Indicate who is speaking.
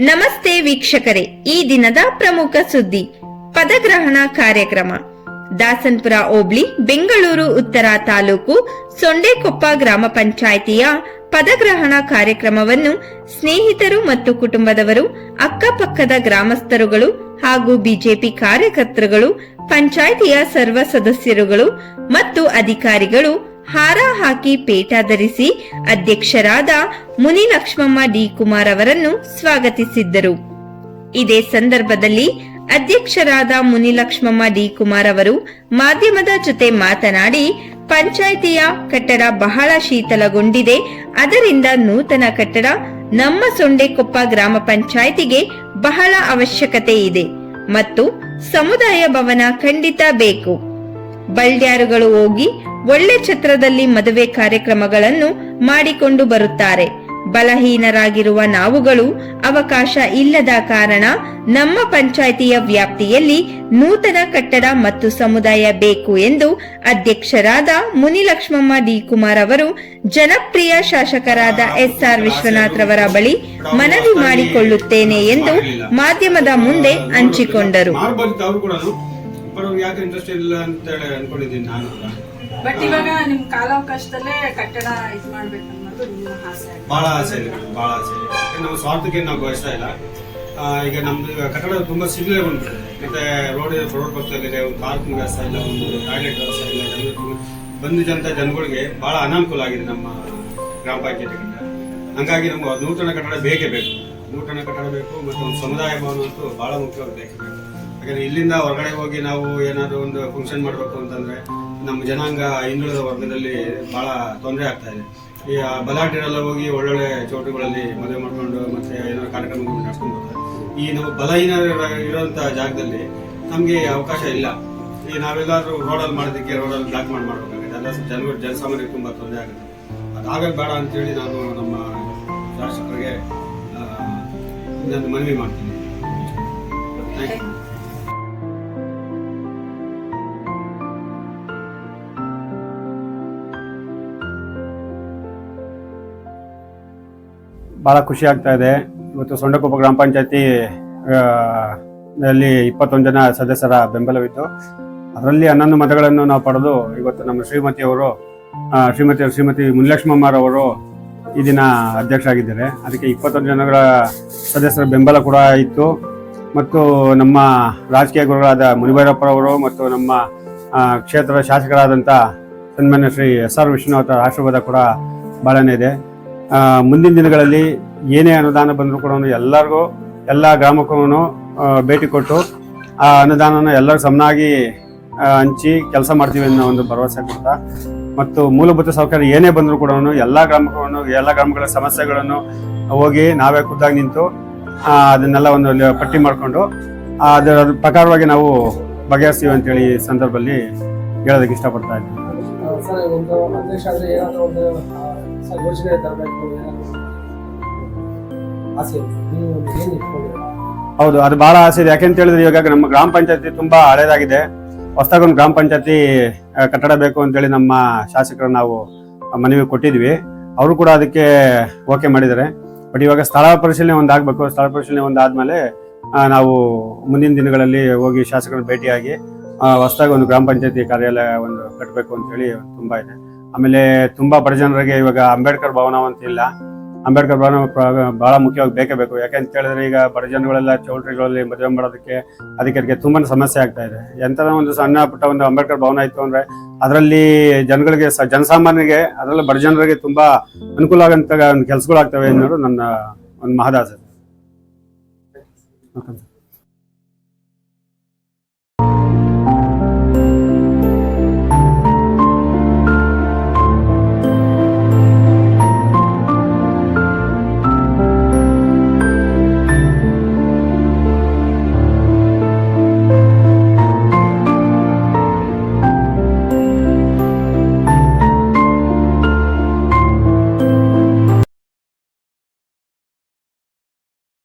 Speaker 1: ನಮಸ್ತೆ ವೀಕ್ಷಕರೇ, ಈ ದಿನದ ಪ್ರಮುಖ ಸುದ್ದಿ. ಪದಗ್ರಹಣ ಕಾರ್ಯಕ್ರಮ. ದಾಸನ್ಪುರ ಹೋಬ್ಳಿ, ಬೆಂಗಳೂರು, ಉತ್ತರ ತಾಲೂಕು, ಸೊಂಡೆಕೊಪ್ಪ ಗ್ರಾಮ ಪಂಚಾಯಿತಿಯ ಪದಗ್ರಹಣ ಕಾರ್ಯಕ್ರಮವನ್ನು ಸ್ನೇಹಿತರು ಮತ್ತು ಕುಟುಂಬದವರು, ಅಕ್ಕಪಕ್ಕದ ಗ್ರಾಮಸ್ಥರುಗಳು ಹಾಗೂ ಬಿಜೆಪಿ ಕಾರ್ಯಕರ್ತರುಗಳು, ಪಂಚಾಯಿತಿಯ ಸರ್ವ ಸದಸ್ಯರುಗಳು ಮತ್ತು ಅಧಿಕಾರಿಗಳು ಹಾರ ಹಾಕಿ ಪೇಟ ಧರಿಸಿ ಅಧ್ಯಕ್ಷರಾದ ಮುನಿ ಲಕ್ಷ್ಮಮ್ಮ ಡಿ ಕುಮಾರ್ ಅವರನ್ನು ಸ್ವಾಗತಿಸಿದ್ದರು. ಇದೇ ಸಂದರ್ಭದಲ್ಲಿ ಅಧ್ಯಕ್ಷರಾದ ಮುನಿಲಕ್ಷ್ಮಮ್ಮ ಡಿ ಕುಮಾರ್ ಅವರು ಮಾಧ್ಯಮದ ಜೊತೆ ಮಾತನಾಡಿ, ಪಂಚಾಯಿತಿಯ ಕಟ್ಟಡ ಬಹಳ ಶೀತಲಗೊಂಡಿದೆ. ಅದರಿಂದ ನೂತನ ಕಟ್ಟಡ ನಮ್ಮ ಸೊಂಡೆಕೊಪ್ಪ ಗ್ರಾಮ ಪಂಚಾಯಿತಿಗೆ ಬಹಳ ಅವಶ್ಯಕತೆ ಇದೆ ಮತ್ತು ಸಮುದಾಯ ಭವನ ಖಂಡಿತ ಬೇಕು. ಬಲ್ಡ್ಯಾರುಗಳು ಹೋಗಿ ಒಳ್ಳೆ ಛತ್ರದಲ್ಲಿ ಮದುವೆ ಕಾರ್ಯಕ್ರಮಗಳನ್ನು ಮಾಡಿಕೊಂಡು ಬರುತ್ತಾರೆ. ಬಲಹೀನರಾಗಿರುವ ನಾವುಗಳು ಅವಕಾಶ ಇಲ್ಲದ ಕಾರಣ ನಮ್ಮ ಪಂಚಾಯಿತಿಯ ವ್ಯಾಪ್ತಿಯಲ್ಲಿ ನೂತನ ಕಟ್ಟಡ ಮತ್ತು ಸಮುದಾಯ ಬೇಕು ಎಂದು ಅಧ್ಯಕ್ಷರಾದ ಮುನಿಲಕ್ಷ್ಮಮ್ಮ ಡಿ ಕುಮಾರ್ ಅವರು ಜನಪ್ರಿಯ ಶಾಸಕರಾದ ಎಸ್ ಆರ್ ವಿಶ್ವನಾಥ್ ರವರ ಬಳಿ ಮನವಿ ಮಾಡಿಕೊಳ್ಳುತ್ತೇನೆ ಎಂದು ಮಾಧ್ಯಮದ ಮುಂದೆ ಹಂಚಿಕೊಂಡರು.
Speaker 2: ಅವ್ರು ಅವ್ರಿಗೆ ಯಾಕೆ ಇಂಟ್ರೆಸ್ಟ್ ಇಲ್ಲ ಅಂತ ಹೇಳಿ ಅನ್ಕೊಂಡಿದ್ದೀನಿ ನಾನು ಕೂಡ.
Speaker 3: ಬಟ್ ಇವಾಗ ನಿಮ್ ಕಾಲಾವಕಾಶದಲ್ಲೇ ಕಟ್ಟಡ ಇದು ಮಾಡ್ಬೇಕು ಅನ್ನೋದು ನಿಮ್ಮ ಆಸೆ.
Speaker 2: ಬಹಳ ಆಸೆ ಇದೆ ಬಹಳ ಆಸೆ ಇದೆ. ಯಾಕಂದ್ರೆ ನಮ್ಮ ಸ್ವಾರ್ಥಕ್ಕೆ ನಾವು ಬಯಸ್ತಾ ಇಲ್ಲ. ಆ, ಈಗ ನಮ್ದು ಈಗ ಕಟ್ಟಡ ತುಂಬಾ ಸಿಗ್ಲೇ ಬಂದ್ಬಿಟ್ಟು ಮತ್ತೆ ರೋಡ್ ರೋಡ್ ಪಕ್ಕದಲ್ಲಿದೆ ಒಂದು ಪಾರ್ಕಿಂಗ್ ವ್ಯವಸ್ಥೆ ಇಲ್ಲ ಒಂದು ಟಾಯ್ಲೆಟ್ ವ್ಯವಸ್ಥೆ ಇಲ್ಲ. ಬಂದಿದ್ದಂತ ಜನಗಳಿಗೆ ಬಹಳ ಅನಾನುಕೂಲ ಆಗಿದೆ ನಮ್ಮ ಗ್ರಾಮ ಪಂಚಾಯತ್ ಹಂಗಾಗಿ ನಮ್ಗೆ ಒಂದು ನೂತನ ಕಟ್ಟಡ ಬೇಕೇ ಬೇಕು. ನೂತನ ಕಟ್ಟಡ ಬೇಕು ಮತ್ತು ಒಂದು ಸಮುದಾಯ ಭವನ ಅಂತೂ ಬಹಳ ಮುಖ್ಯವಾಗಿ ಬೇಕೇ ಬೇಕು. ಯಾಕಂದ್ರೆ ಇಲ್ಲಿಂದ ಹೊರಗಡೆ ಹೋಗಿ ನಾವು ಏನಾದರೂ ಒಂದು ಫಂಕ್ಷನ್ ಮಾಡಬೇಕು ಅಂತಂದ್ರೆ ನಮ್ಮ ಜನಾಂಗ ಹಿಂದುಳಿದ ವರ್ಗದಲ್ಲಿ ಬಹಳ ತೊಂದರೆ ಆಗ್ತಾ ಇದೆ. ಈ ಬಲಾಢ್ಯರೆಲ್ಲ ಹೋಗಿ ಒಳ್ಳೊಳ್ಳೆ ಚೌಟುಗಳಲ್ಲಿ ಮದುವೆ ಮಾಡ್ಕೊಂಡು ಮತ್ತೆ ಏನಾದ್ರು ಕಾರ್ಯಕ್ರಮಗಳು ನಡ್ಸ್ಕೊಂಡು ಬರ್ತಾರೆ. ಈ ನಾವು ಬಲಹೀನ ಇರುವಂತ ಜಾಗದಲ್ಲಿ ನಮಗೆ ಅವಕಾಶ ಇಲ್ಲ. ಈ ನಾವೆಲ್ಲಾದ್ರೂ ರೋಡಲ್ಲಿ ಮಾಡೋದಕ್ಕೆ ರೋಡಲ್ಲಿ ಬ್ಲಾಕ್ ಮಾಡಿ ಮಾಡ್ಬೇಕಾಗುತ್ತೆ. ಎಲ್ಲ ಜನಗಳು ಜನಸಾಮಾನ್ಯರಿಗೆ ತುಂಬಾ ತೊಂದರೆ ಆಗುತ್ತೆ. ಅದಾಗಕ್ಕೆ ಬೇಡ ಅಂತೇಳಿ ನಾನು ನಮ್ಮ ಶಾಸಕರಿಗೆ ನಾನು ಮನವಿ ಮಾಡ್ತೀನಿ. ಥ್ಯಾಂಕ್ ಯು
Speaker 4: ಭಾಳ ಖುಷಿ ಆಗ್ತಾ ಇದೆ. ಇವತ್ತು ಸೊಂಡಕೊಪ್ಪ ಗ್ರಾಮ ಪಂಚಾಯತಿ ಅಲ್ಲಿ ಇಪ್ಪತ್ತೊಂದು ಜನ ಸದಸ್ಯರ ಬೆಂಬಲವಿತ್ತು. ಅದರಲ್ಲಿ ಹನ್ನೊಂದು ಮತಗಳನ್ನು ನಾವು ಪಡೆದು ಇವತ್ತು ನಮ್ಮ ಶ್ರೀಮತಿಯವರು ಶ್ರೀಮತಿ ಶ್ರೀಮತಿ ಮುನಿಲಕ್ಷ್ಮಮ್ಮರವರು ಈ ದಿನ ಅಧ್ಯಕ್ಷರಾಗಿದ್ದಾರೆ. ಅದಕ್ಕೆ ಇಪ್ಪತ್ತೊಂದು ಜನಗಳ ಸದಸ್ಯರ ಬೆಂಬಲ ಕೂಡ ಇತ್ತು. ಮತ್ತು ನಮ್ಮ ರಾಜಕೀಯ ಗುರುಗಳಾದ ಮುನಿಭೈರಪ್ಪರವರು ಮತ್ತು ನಮ್ಮ ಕ್ಷೇತ್ರದ ಶಾಸಕರಾದಂಥ ಸನ್ಮಾನ್ಯ ಶ್ರೀ ಎಸ್ ಆರ್ ವಿಶ್ವನಾಥ ಆಶೀರ್ವಾದ ಕೂಡ ಭಾಳನೇ ಇದೆ. ಮುಂದಿನ ದಿನಗಳಲ್ಲಿ ಏನೇ ಅನುದಾನ ಬಂದರೂ ಕೂಡ ಎಲ್ಲರಿಗೂ, ಎಲ್ಲ ಗ್ರಾಮಕ್ಕೂ ಭೇಟಿ ಕೊಟ್ಟು ಆ ಅನುದಾನನ ಎಲ್ಲರೂ ಸಮನಾಗಿ ಹಂಚಿ ಕೆಲಸ ಮಾಡ್ತೀವಿ ಅನ್ನೋ ಒಂದು ಭರವಸೆ ಕೊಡ್ತಾ. ಮತ್ತು ಮೂಲಭೂತ ಸೌಕರ್ಯ ಏನೇ ಬಂದರೂ ಕೂಡ ಎಲ್ಲ ಗ್ರಾಮಕ್ಕೂ ಎಲ್ಲ ಗ್ರಾಮಗಳ ಸಮಸ್ಯೆಗಳನ್ನು ಹೋಗಿ ನಾವೇ ಖುದ್ದಾಗಿ ನಿಂತು ಅದನ್ನೆಲ್ಲ ಒಂದು ಪಟ್ಟಿ ಮಾಡಿಕೊಂಡು ಅದರ ಪ್ರಕಾರವಾಗಿ ನಾವು ಬಗೆಹರಿಸ್ತೀವಿ ಅಂತೇಳಿ ಈ ಸಂದರ್ಭದಲ್ಲಿ ಹೇಳೋದಕ್ಕೆ ಇಷ್ಟಪಡ್ತಾ ಇದ್ದೀನಿ.
Speaker 5: ತರಬೇಕು ಆಸೆ
Speaker 4: ಹೌದು, ಅದು ಬಹಳ ಆಸೆ ಇದೆ. ಯಾಕೆಂತ ಹೇಳಿದ್ರೆ ಇವಾಗ ನಮ್ಮ ಗ್ರಾಮ ಪಂಚಾಯತಿ ತುಂಬಾ ಹಳೇದಾಗಿದೆ. ಹೊಸದಾಗೊಂದು ಗ್ರಾಮ ಪಂಚಾಯತಿ ಕಟ್ಟಡ ಬೇಕು ಅಂತೇಳಿ ನಮ್ಮ ಶಾಸಕರು ನಾವು ಮನವಿ ಕೊಟ್ಟಿದ್ವಿ. ಅವರು ಕೂಡ ಅದಕ್ಕೆ ಓಕೆ ಮಾಡಿದ್ದಾರೆ. ಬಟ್ ಇವಾಗ ಸ್ಥಳ ಪರಿಶೀಲನೆ ಒಂದು ಆಗ್ಬೇಕು. ಸ್ಥಳ ಪರಿಶೀಲನೆ ಒಂದು ಆದ್ಮೇಲೆ ನಾವು ಮುಂದಿನ ದಿನಗಳಲ್ಲಿ ಹೋಗಿ ಶಾಸಕರನ್ನು ಭೇಟಿಯಾಗಿ ಹೊಸದಾಗಿ ಒಂದು ಗ್ರಾಮ ಪಂಚಾಯತಿ ಕಾರ್ಯಾಲಯ ಒಂದು ಕಟ್ಟಬೇಕು ಅಂತೇಳಿ ತುಂಬಾ ಇದೆ. ಆಮೇಲೆ ತುಂಬಾ ಬಡ ಜನರಿಗೆ ಇವಾಗ ಅಂಬೇಡ್ಕರ್ ಭವನ ಅಂತ ಇಲ್ಲ. ಅಂಬೇಡ್ಕರ್ ಭವನ ಬಹಳ ಮುಖ್ಯವಾಗಿ ಬೇಕೇ ಬೇಕು. ಯಾಕೆಂತ ಹೇಳಿದ್ರೆ ಈಗ ಬಡ ಜನಗಳೆಲ್ಲ ಚೌಲ್ಟ್ರಿಗಳಲ್ಲಿ ಮದುವೆ ಮಾಡೋದಕ್ಕೆ ಅದಕ್ಕೆ ಅದಕ್ಕೆ ತುಂಬಾ ಸಮಸ್ಯೆ ಆಗ್ತಾ ಇದೆ. ಎಂಥದ ಒಂದು ಸಣ್ಣ ಪುಟ್ಟ ಒಂದು ಅಂಬೇಡ್ಕರ್ ಭವನ ಇತ್ತು ಅಂದ್ರೆ ಅದರಲ್ಲಿ ಜನಗಳಿಗೆ ಜನಸಾಮಾನ್ಯರಿಗೆ, ಅದರಲ್ಲಿ ಬಡ ಜನರಿಗೆ ತುಂಬಾ ಅನುಕೂಲ ಆಗಂತ ಕೆಲಸಗಳಾಗ್ತವೆ ಅನ್ನೋದು ನನ್ನ ಒಂದು ಮಹದಾಸೆ.